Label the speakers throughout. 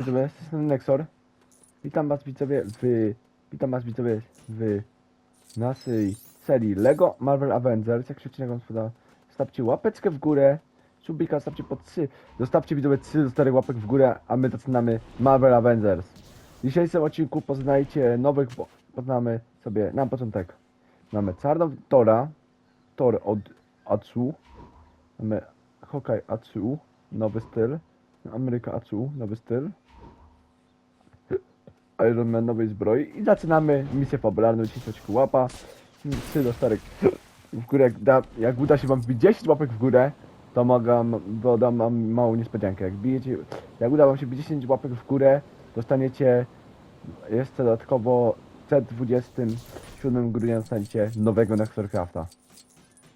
Speaker 1: widzowie, jestem Nexor. Witam was widzowie w... Witam was widzowie w naszej serii LEGO Marvel Avengers. Jak się odcinek wam stawcie łapeczkę w górę, subika stawcie pod 3. Zostawcie widzowie 3 do 4 łapek w górę, a my zaczynamy Marvel Avengers. W dzisiejszym odcinku poznajcie nowych... Poznamy sobie na początek. Mamy Czarną Tora, Thor od Atsu. Mamy Hawkeye Atsu, nowy styl. Ameryka Atsu, nowy styl. Iron Man nowej zbroi i zaczynamy misję fabularną, cisnąć łapa. 3 do 4 w górę, jak, da, jak uda się wam wbić 10 łapek w górę, to mogę, bo dam wam małą niespodziankę. Jak bijecie, jak uda wam się wbić 10 łapek w górę, dostaniecie jeszcze dodatkowo przed 27 grudnia dostaniecie nowego Nexorcrafta.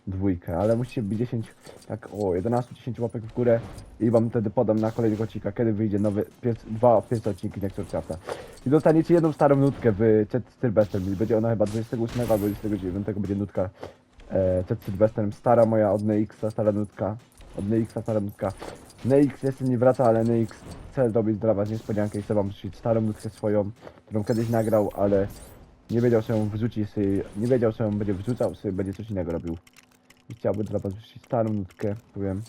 Speaker 1: Dwójkę, ale musicie wbić 10, tak o 11-10 łapek w górę i wam wtedy podam na kolejnego odcinka, kiedy wyjdzie nowy, pier, dwa pierwsze odcinki Nexorcrafta. I dostaniecie jedną starą nutkę w przed Sylwestrem będzie ona chyba 28 albo 29 będzie nutka e, przed. Stara moja od NX, stara nutka. Od NX, stara nutka. NX jeszcze nie wraca, ale NX chce zrobić dla was niespodziankę i chcę wam wrzucić starą nutkę swoją, którą kiedyś nagrał, ale nie wiedział, że ją wrzuci nie wiedział, że ją będzie wrzucał, sobie będzie coś innego robił. I chciałby dla was wrzucić starą nutkę, powiem.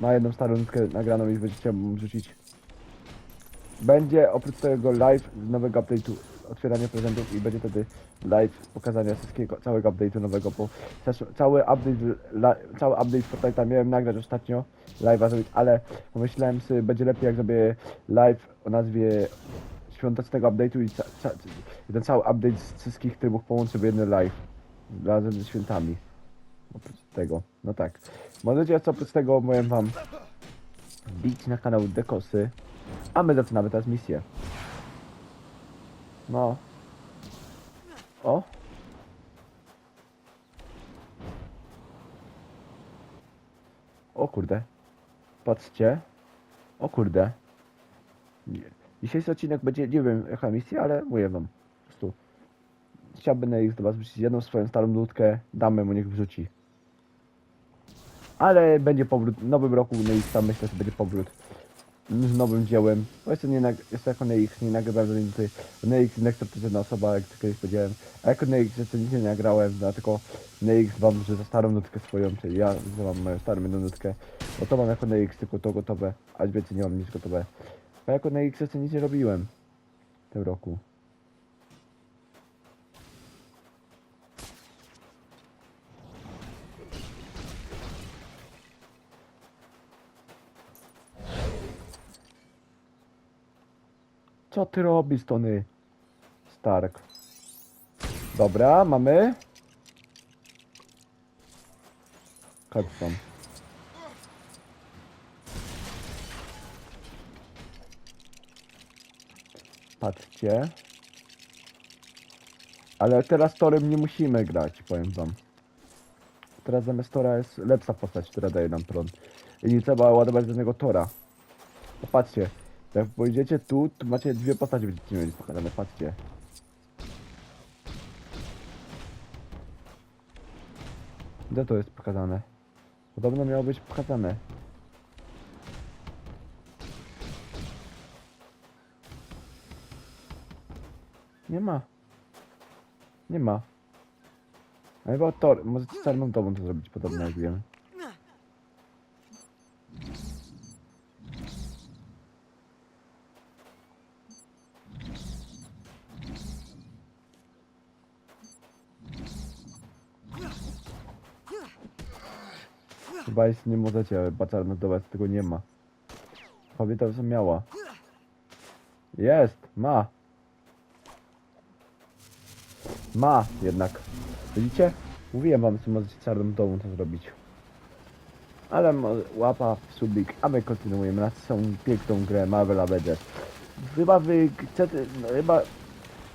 Speaker 1: Ma jedną starą nutkę nagraną i chciałbym wrzucić będzie oprócz tego live z nowego update'u otwierania prezentów i będzie wtedy live pokazania wszystkiego, całego update'u nowego, bo cały update, la, cały update Fortnite'a miałem nagrać ostatnio, live'a zrobić, ale pomyślałem sobie, będzie lepiej jak zrobię live o nazwie świątecznego update'u i, ca, ca, i ten cały update z wszystkich trybów połączę w jeden live razem ze świętami. Oprócz tego, no tak. Możecie co oprócz tego powiem wam bić na kanał Dekosy, a my zaczynamy teraz misję. No. O. O kurde. Patrzcie. O kurde. Dzisiejszy odcinek będzie, nie wiem jaka misja, ale mówię wam. Chciałbym na ich do was wrzucić jedną swoją starą nutkę. Damy mu niech wrzuci. Ale będzie powrót, w nowym roku na tam myślę, że będzie powrót z nowym dziełem. Bo jeszcze nie, jeszcze jako NX nie nagrałem żadnej nuty. NX i Nextor to jest jedna osoba, jak to kiedyś powiedziałem. A jako NX jeszcze nic nie nagrałem, dlatego NX wam, że za starą nutkę swoją, czyli ja mam moją starą jedną nutkę. Bo to mam jako NX tylko to gotowe, a więcej nie mam nic gotowe. A jako NX jeszcze nic nie robiłem w tym roku. Co ty robisz, Tony Stark? Dobra, mamy. Custom. Patrzcie. Ale teraz Torem nie musimy grać, powiem wam. Teraz zamiast Tora jest lepsza postać, która daje nam prąd. I nie trzeba ładować żadnego Tora. Popatrzcie. Jak pojedziecie tu, to macie dwie postacie będziecie mieli pokazane, patrzcie. Gdzie to jest pokazane? Podobno miało być pokazane. Nie ma. Nie ma. A chyba Tor, możecie z czarną tobą to zrobić podobno jak wiem. Jest nie możecie, was tego nie ma. Kobieta już miała. Jest, ma. Ma jednak. Widzicie? Mówiłem wam, że możecie czarną domu to zrobić. Ale łapa w subik, a my kontynuujemy na tą piękną grę Marvel Avengers. Chyba wy chcecie, no, chyba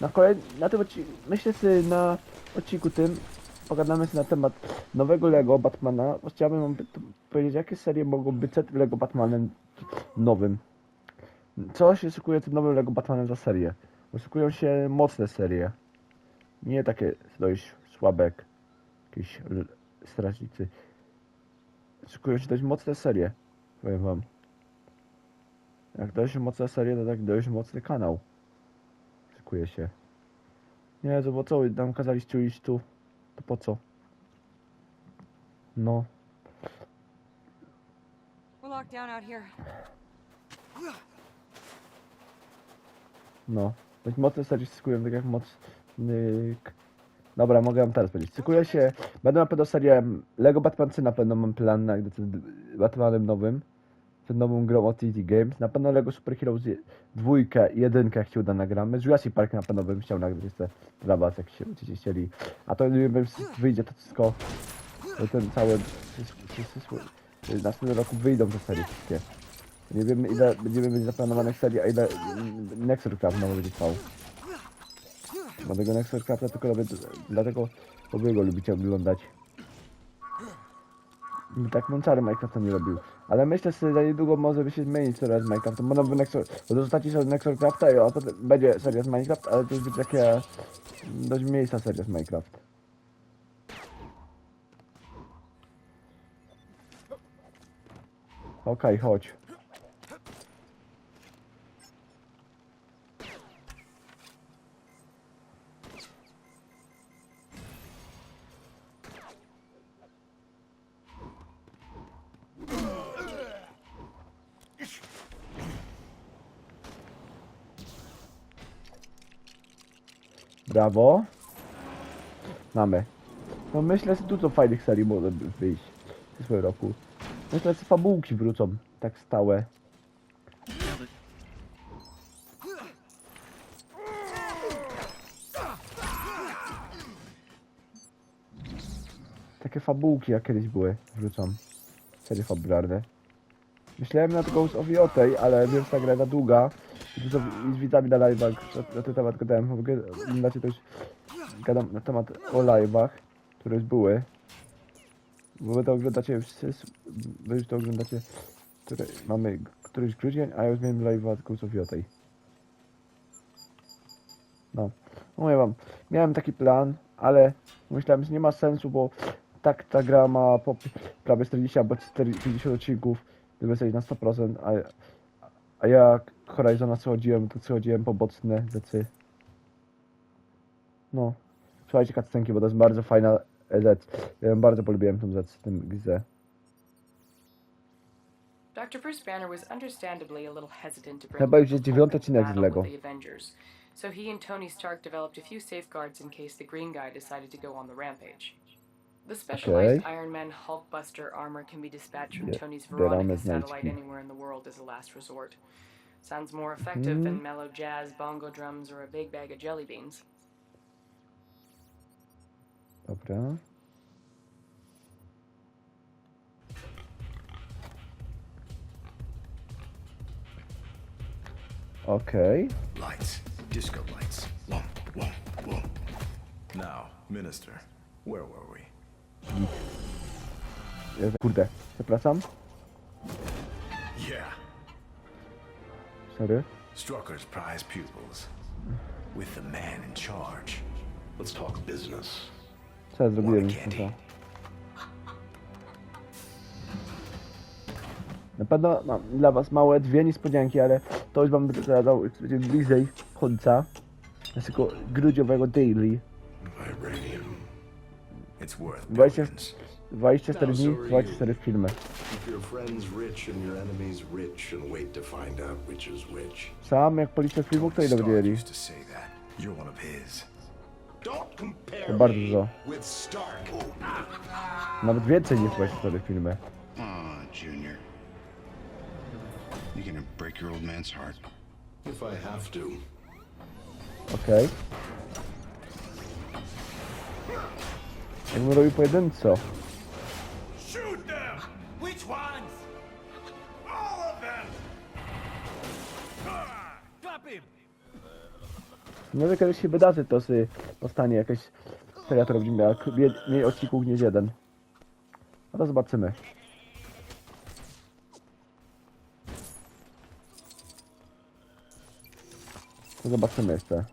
Speaker 1: na kolej, na tym odcinku, myślę sobie na odcinku tym pogadamy sobie na temat nowego Lego Batmana. Chciałbym powiedzieć, jakie serie mogą być przed Lego Batmanem nowym. Co się szykuje tym nowym Lego Batmanem za serię? Szykują się mocne serie. Nie takie dość słabe jak jakieś strażnicy. Szykują się dość mocne serie. Powiem wam. Jak dość mocna seria, to tak dość mocny kanał. Szykuje się. Nie, bo co, nam kazaliście iść tu? To po co? No. No. Dość mocne serie szykują, tak jak mocny... k- Dobra, mogę wam teraz powiedzieć. Szykuję się... Będę na pewno serię Lego Batmancy, na pewno mam plan na Batmanem nowym. Z nową grą od Games. Na pewno Lego Super Heroes dwójkę i jedynkę się uda nagramy. Jurassic Park na pewno bym chciał nagrać jeszcze dla was, jak się będziecie chcieli. A to wiem, wyjdzie to wszystko. To ten cały... W następnym roku wyjdą te serie wszystkie. Nie wiemy ile będziemy mieć zaplanowanych serii, a ile mm, Nexus Craft nowy będzie trwał. Bo tego Nexus Crafta tylko robię dlatego, bo wy go lubicie oglądać. Tak Monczary Minecrafta nie robił. Ale myślę, że za niedługo może by się zmienić coraz z Minecraftem. Nexus... Bo zostaci sobie Nexus Crafta i a potem będzie seria z Minecraft, ale to będzie takie... Dość mniejsza seria z Minecraft. Okej, chodź. Brawo. Mamy. No myślę, że dużo fajnych serii może wyjść w przyszłym roku. Myślę, że fabułki wrócą tak stałe. Takie fabułki jak kiedyś były wrócą. Serie fabularne. Myślałem nad Ghost of Yotei, ale wiem, że ta gra za długa. Z widzami na live'ach na, ten temat gadałem. W ogóle to już gadam na temat o live'ach, które już były. Bo wy to oglądacie wy już to oglądacie, które mamy któryś grudzień, a ja już miałem live'a of Yotei. No, mówię wam, miałem taki plan, ale myślałem, że nie ma sensu, bo tak ta gra ma po prawie 40 albo 40 odcinków, żeby sobie na 100%, a, a ja Horizona przechodziłem, to przechodziłem po boczne rzeczy. No, słuchajcie cutscenki, bo to jest bardzo fajna rzecz. Ja bardzo polubiłem tą rzecz w tym grze.
Speaker 2: Dr. Bruce Banner was understandably a little hesitant to bring
Speaker 1: Chyba już jest dziewiąty odcinek z Lego.
Speaker 2: the Avengers, so he and Tony Stark developed a few safeguards in case the Green Guy decided to go on the rampage. The specialized Iron Man Hulkbuster armor can be dispatched from
Speaker 1: Bie-
Speaker 2: Tony's
Speaker 1: bieramy
Speaker 2: Veronica satellite anywhere in the world as a last resort. Sounds more effective than mellow jazz, bongo drums, or a big bag of jelly beans.
Speaker 1: Dobra. Okej.
Speaker 3: Lights. Disco lights. Whoa, whoa, whoa. Now, Minister, where were we?
Speaker 1: Ja- Kurde, przepraszam.
Speaker 3: Yeah,
Speaker 1: Sorry.
Speaker 3: Strucker's prize pupils. With the man in charge.
Speaker 4: Let's talk business.
Speaker 1: Co ja zrobiłem? Kurwa. Na pewno mam dla was małe dwie niespodzianki, ale to już wam będę zadał będzie bliżej końca naszego grudziowego daily.
Speaker 4: Vibranium.
Speaker 3: It's worth
Speaker 1: Dwadzieścia,
Speaker 3: billions.
Speaker 1: 24 dni,
Speaker 4: No, sorry.
Speaker 1: 24 filmy.
Speaker 4: To.
Speaker 1: Sam jak policzę filmu, kto ile
Speaker 3: used to. You're
Speaker 1: To bardzo dużo. Nawet więcej niż 24 filmy.
Speaker 5: Aw, Junior. You gonna break your old man's heart?
Speaker 4: If I have to.
Speaker 1: Okej. Jakbym robił pojedynczo.
Speaker 3: Shoot them! Which ones? All of them! Drop him!
Speaker 1: Nie wiem, kiedyś się wydarzy, to sobie powstanie jakaś seria, która będzie miała k- mniej- mniej odcinków niż jeden. No to zobaczymy. To zobaczymy jeszcze.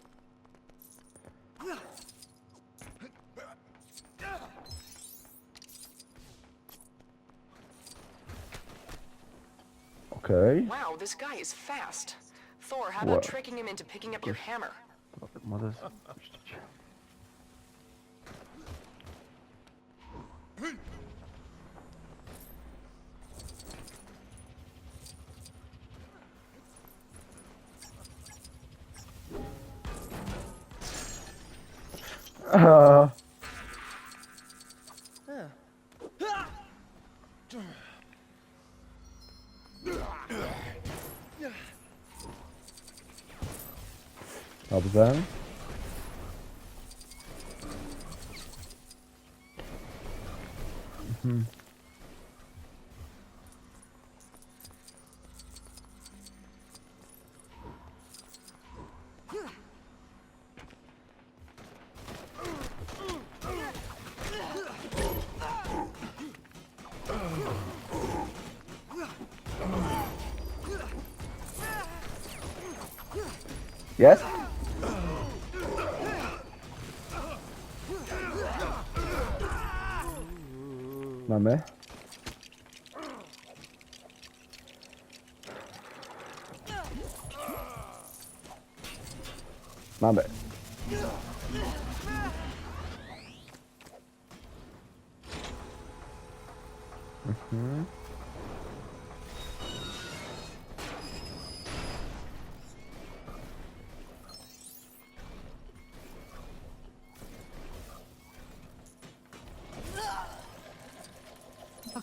Speaker 1: Okej.
Speaker 2: Wow, this guy is fast. Thor, how about
Speaker 1: What?
Speaker 2: tricking him into picking up your hammer?
Speaker 1: Możesz spuścić. Uh, Ah. Dobrze. Mhm.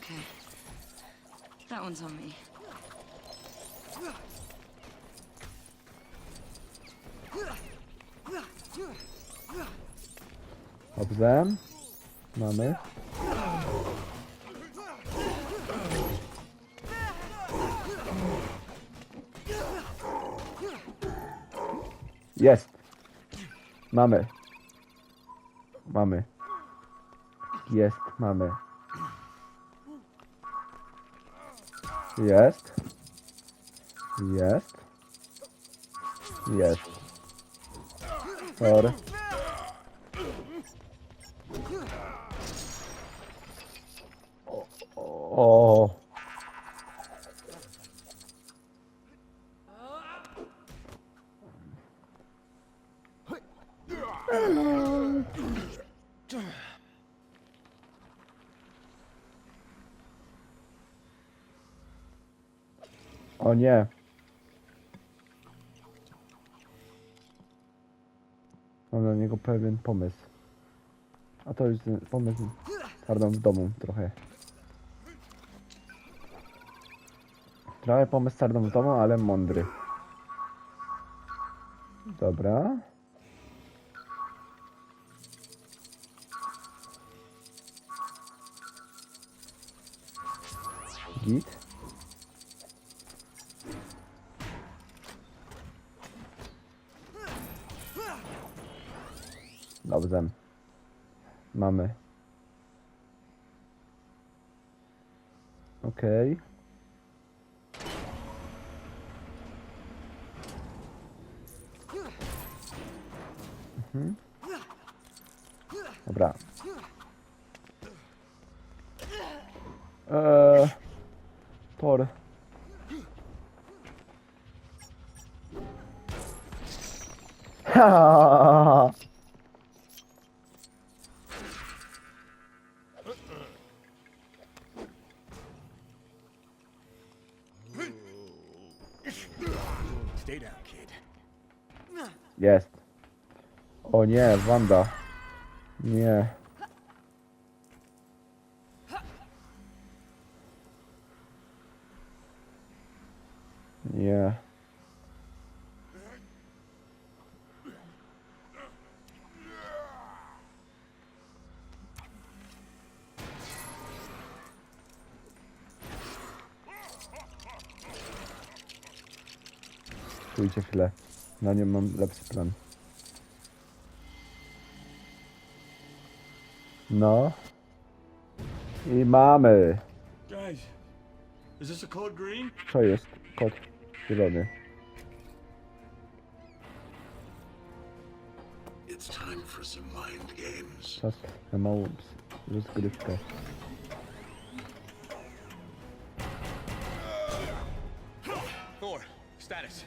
Speaker 6: Okay. That one's on me.
Speaker 1: Mamy. Jest. Mamy. Mamy. Jest, mamy. Jest. Jest. Jest. Tor. O. O nie. Mam na niego pewien pomysł. A to ten pomysł twardą w domu trochę. Trochę pomysł twardą w domu, ale mądry. Dobra. Mamy. Okej. Mhm. Dobra. Eee, tor. Ha! Jest. O nie, Wanda. Nie. Nie. Stójcie chwilę. Na nią mam lepszy plan. No. I mamy.
Speaker 7: Guys, is this a code green?
Speaker 1: Co jest? Kot zielony.
Speaker 4: It's time for some mind games.
Speaker 1: Czas na małą rozgrywkę.
Speaker 7: Thor, Status.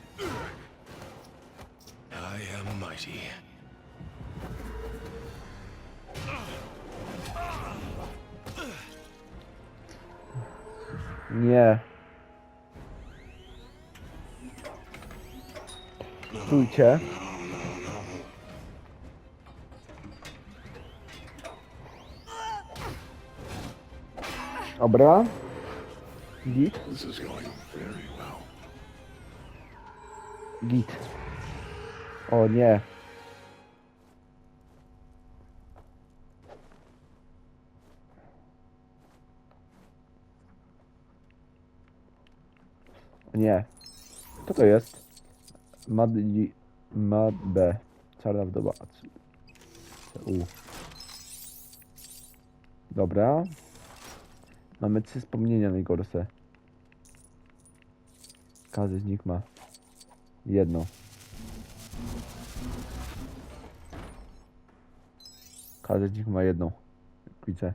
Speaker 1: Nie. Stójcie. Dobra. Git. Git. O nie. Nie. Co to jest? Mad, Mad B. Czarna wdowa. U. Dobra. Mamy trzy wspomnienia najgorsze. Każdy z nich ma jedno. Każdy z nich ma jedną. Widzę.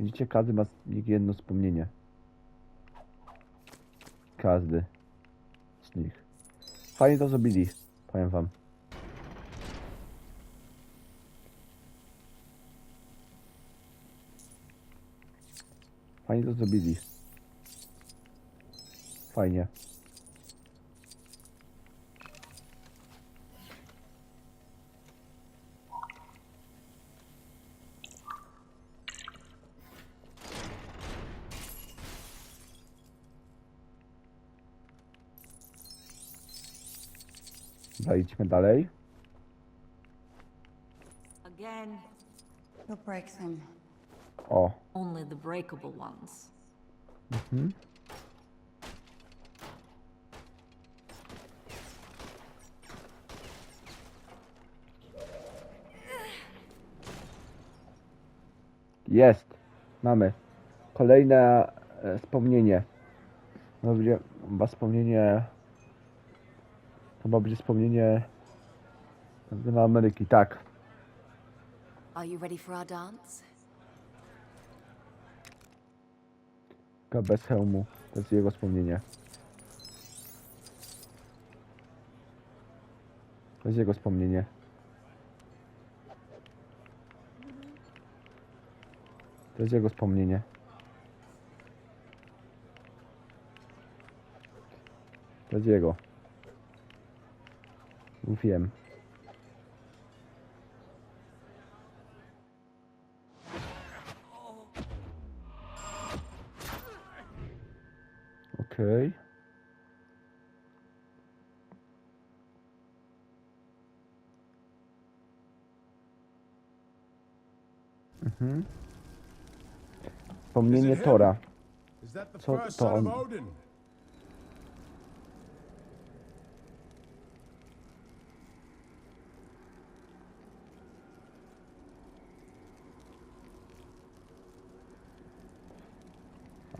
Speaker 1: Widzicie, każdy ma jedno wspomnienie. Każdy z nich. Fajnie to zrobili, powiem wam. Fajnie to zrobili. Fajnie. Dobra, idźmy dalej.
Speaker 6: Again.
Speaker 8: You'll break them.
Speaker 1: O,
Speaker 6: Only the breakable ones.
Speaker 1: jest. Mamy. Kolejne e, wspomnienie. No, będzie chyba wspomnienie. Chyba będzie wspomnienie. Na Ameryki, tak.
Speaker 8: Are you ready for our dance?
Speaker 1: Bez hełmu. To jest jego wspomnienie. To jest jego wspomnienie. To jest jego wspomnienie. To jest jego. Mówiłem. Okej. Mhm. Wspomnienie Tora.
Speaker 7: First
Speaker 1: to on-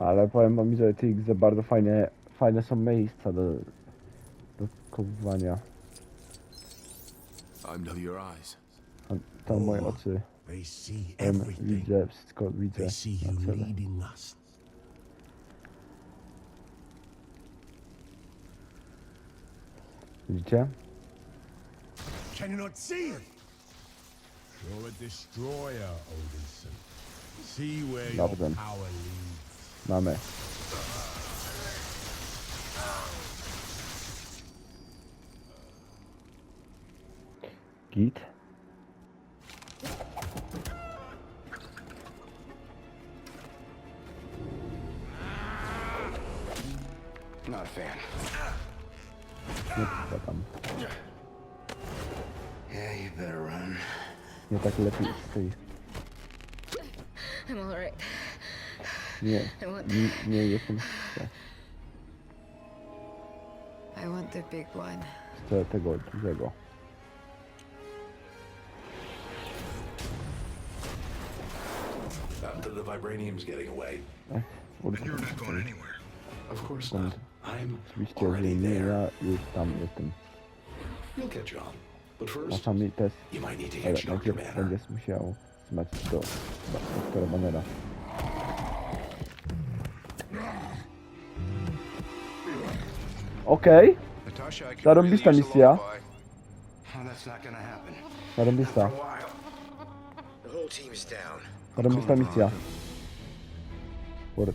Speaker 1: Ale powiem wam, że tych za bardzo fajne, fajne są miejsca do, do
Speaker 3: eyes.
Speaker 1: Tam- Tam moje oczy.
Speaker 4: They see
Speaker 1: Em,
Speaker 4: everything.
Speaker 1: widzę, wszystko widzę.
Speaker 4: They see you
Speaker 1: na cele.
Speaker 4: leading us.
Speaker 1: Widzicie?
Speaker 4: Can you not see?
Speaker 7: You're a destroyer, Odinson. See where your power leads.
Speaker 1: Mamy. Git.
Speaker 5: Not a fan.
Speaker 1: Nie co tam.
Speaker 5: Yeah, you better run.
Speaker 1: Nie tak lepiej stoi.
Speaker 6: I'm alright.
Speaker 1: Nie, nie, nie jestem
Speaker 8: I want the big one.
Speaker 1: z tego dużego.
Speaker 4: Uh, the, vibranium's getting away.
Speaker 5: You're not going anywhere.
Speaker 4: Of course not. I'm
Speaker 1: Oczywiście,
Speaker 4: already
Speaker 1: nie,
Speaker 4: there.
Speaker 1: ja już tam jestem.
Speaker 4: You'll catch on. But
Speaker 1: A
Speaker 4: first,
Speaker 1: też,
Speaker 4: you might need to
Speaker 1: ale
Speaker 4: catch Dr.
Speaker 1: najpierw
Speaker 4: Banner.
Speaker 1: będziesz musiał trzymać do doktora Bannera. Okej,
Speaker 5: could
Speaker 1: Zarąbista misja. zarąbista. Zarąbista misja. Kurde.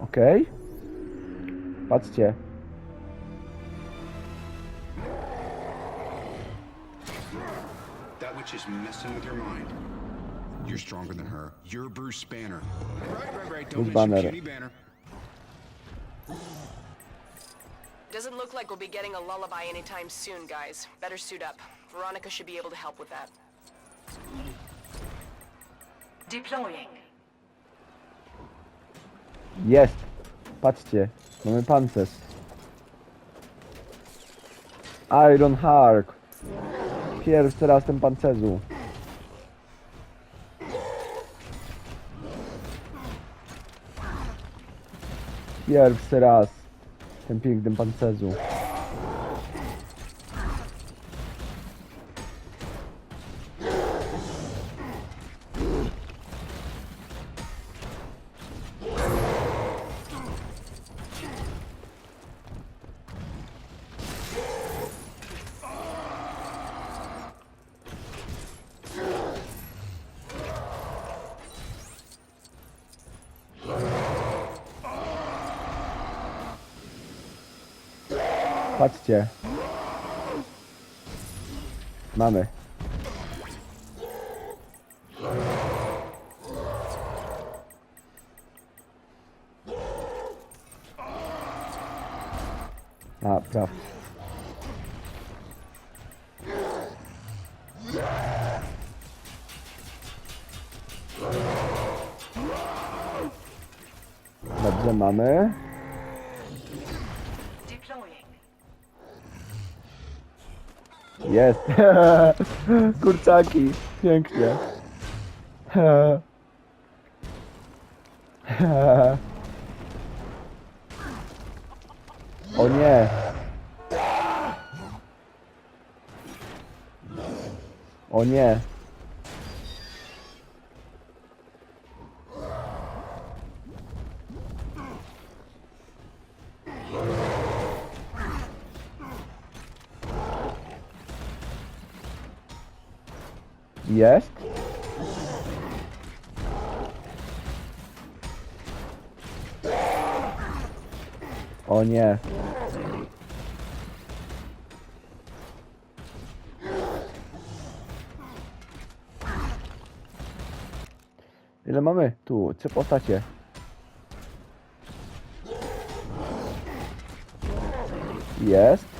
Speaker 1: Okej. Patrzcie.
Speaker 5: That witch is messing with your mind. You're stronger than her. You're Bruce Banner. Right, right, right. Don't
Speaker 1: Bruce Banner.
Speaker 5: Banner.
Speaker 2: Doesn't look like we'll be getting a lullaby anytime soon, guys. Better suit up. Veronica should be able to help with that.
Speaker 6: Deploying.
Speaker 1: Jest. Patrzcie. Mamy pancerz. Iron Hark. Pierwszy raz w tym pancerzu. Pierwszy raz w tym pięknym pancerzu. Patrzcie. Mamy. A, praw. Dobrze, mamy. Jest. Kurczaki. Pięknie. O nie. O nie. Jest. O nie. Ile mamy? Tu, trzy postacie. Jest.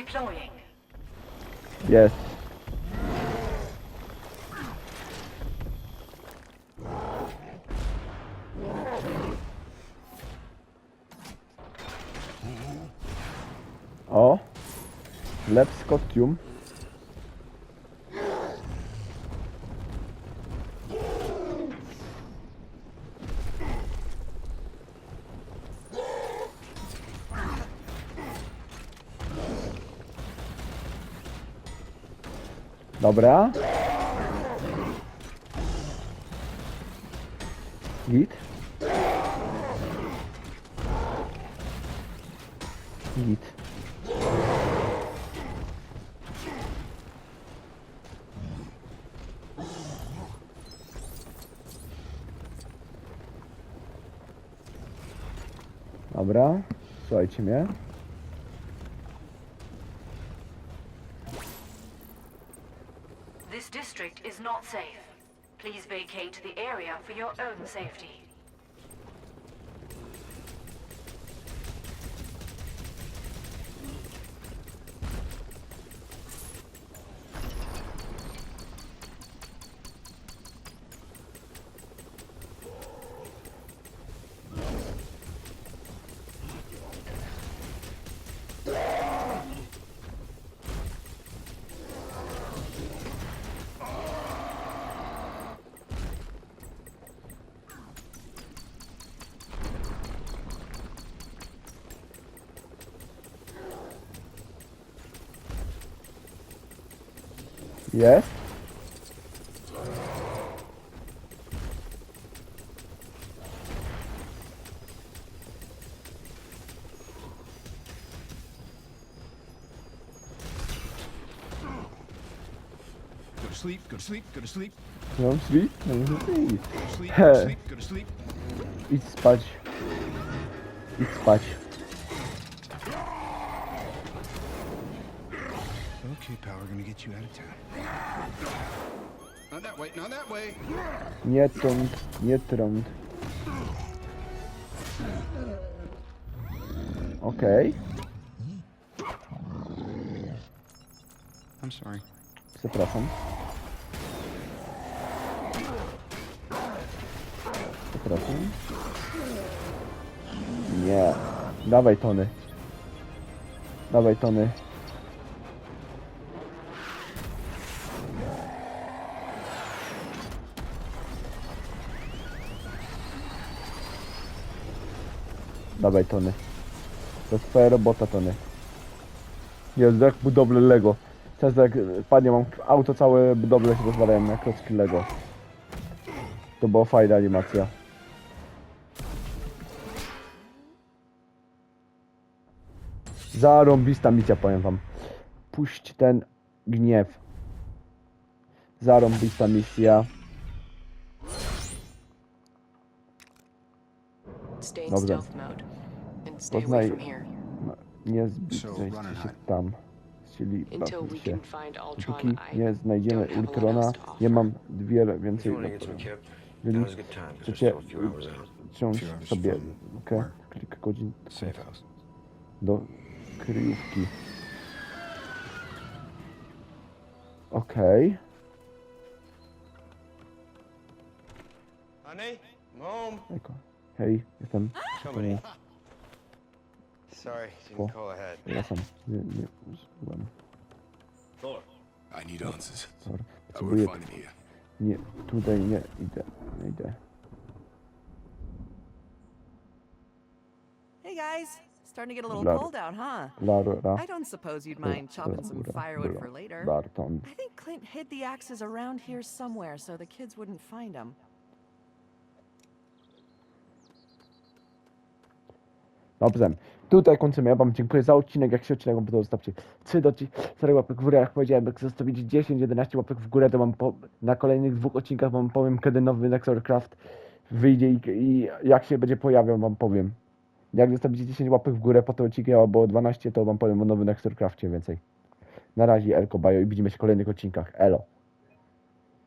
Speaker 6: Deploying.
Speaker 1: Jest. O. Lepszy kostium. Dobra. Git. Git. Dobra, słuchajcie mnie.
Speaker 6: For your own safety.
Speaker 1: Jest?
Speaker 5: Go to sleep, go to sleep, go to sleep,
Speaker 1: Mam drzwi? Mam drzwi.
Speaker 5: go to sleep,
Speaker 1: He.
Speaker 5: go to sleep, go to sleep.
Speaker 1: Idź spać. Idź spać.
Speaker 5: Okay, pal, we're gonna get you out of town. Not that way, not that way.
Speaker 1: Nie trąd, nie trąd. Okej,
Speaker 5: I'm sorry.
Speaker 1: przepraszam. Przepraszam. Nie. Dawaj tony. Dawaj tony. Dawaj tony. To jest twoja robota tony. Jezu, jak budowle Lego. Teraz jak panie mam auto całe budowle się rozwalają na klocki Lego. To była fajna animacja. Zarąbista misja, powiem wam. Puść ten gniew. Zarąbista misja. Dobrze.
Speaker 2: stealth mode. And stay away
Speaker 1: Poznaj-
Speaker 2: from here.
Speaker 1: Nie zbliżcie
Speaker 5: So,
Speaker 1: się
Speaker 5: run and hide.
Speaker 1: tam. Czyli
Speaker 2: Until
Speaker 1: bawcie
Speaker 2: we
Speaker 1: się.
Speaker 2: can find Ultron,
Speaker 1: Dopóki
Speaker 2: I
Speaker 1: nie znajdziemy Ultrona, nie mam wiele więcej.
Speaker 9: you want to get some kip,
Speaker 1: Jeżeli
Speaker 9: now's a good time. 'cause we're
Speaker 1: chcecie
Speaker 9: hours
Speaker 1: sobie okay, kilka godzin
Speaker 5: Safe house.
Speaker 1: do kryjówki. Okej.
Speaker 9: Honey, I'm home.
Speaker 1: Eko. Hej, jestem.
Speaker 9: Company. Sorry,
Speaker 1: Cool.
Speaker 9: didn't call ahead.
Speaker 1: Ja sam. Nie, nie, byłem.
Speaker 5: I need answers.
Speaker 1: Dobra.
Speaker 5: I will
Speaker 1: Potrzebuję.
Speaker 5: find him here.
Speaker 1: Nie, tutaj nie idę. Nie idę.
Speaker 10: Hey guys, starting to get a little
Speaker 1: Blah.
Speaker 10: cold out, huh?
Speaker 1: Lara.
Speaker 10: I don't suppose you'd mind chopping some firewood for later.
Speaker 1: Barton.
Speaker 10: I think Clint hid the axes around here somewhere so the kids wouldn't find them.
Speaker 1: Dobrze. Tutaj kończymy. Ja wam dziękuję za odcinek. Jak się odcinek wam podobał, zostawcie 3 do 4 łapek w górę. Jak powiedziałem, jak zostawicie 10-11 łapek w górę, to mam po, na kolejnych dwóch odcinkach wam powiem, kiedy nowy Nexorcraft wyjdzie i, i jak się będzie pojawiał, wam powiem. Jak zostawicie 10 łapek w górę po tym odcinku, albo 12, to wam powiem o nowym Nexorcrafcie więcej. Na razie, Elko Bajo i widzimy się w kolejnych odcinkach. Elo.